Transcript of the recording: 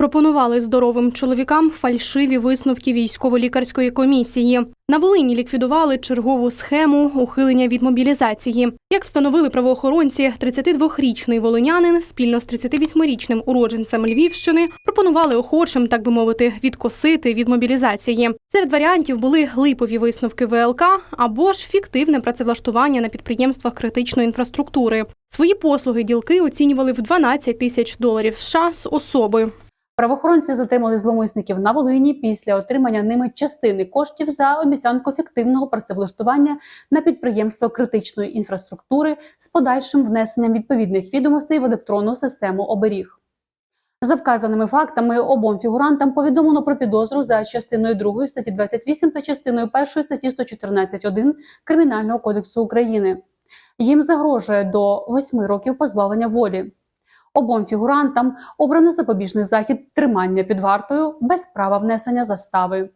Пропонували здоровим чоловікам фальшиві висновки військово-лікарської комісії. На Волині ліквідували чергову схему ухилення від мобілізації. Як встановили правоохоронці, 32-річний волинянин спільно з 38-річним уродженцем Львівщини пропонували охочим, так би мовити, відкосити від мобілізації. Серед варіантів були липові висновки ВЛК або ж фіктивне працевлаштування на підприємствах критичної інфраструктури. Свої послуги ділки оцінювали в 12 тисяч доларів США з особи. Правоохоронці затримали зловмисників на Волині після отримання ними частини коштів за обіцянку фіктивного працевлаштування на підприємство критичної інфраструктури з подальшим внесенням відповідних відомостей в електронну систему оберіг. За вказаними фактами обом фігурантам повідомлено про підозру за частиною 2 статті 28 та частиною 1 статті 114.1 Кримінального кодексу України. Їм загрожує до 8 років позбавлення волі. Обом фігурантам обрано запобіжний захід тримання під вартою без права внесення застави.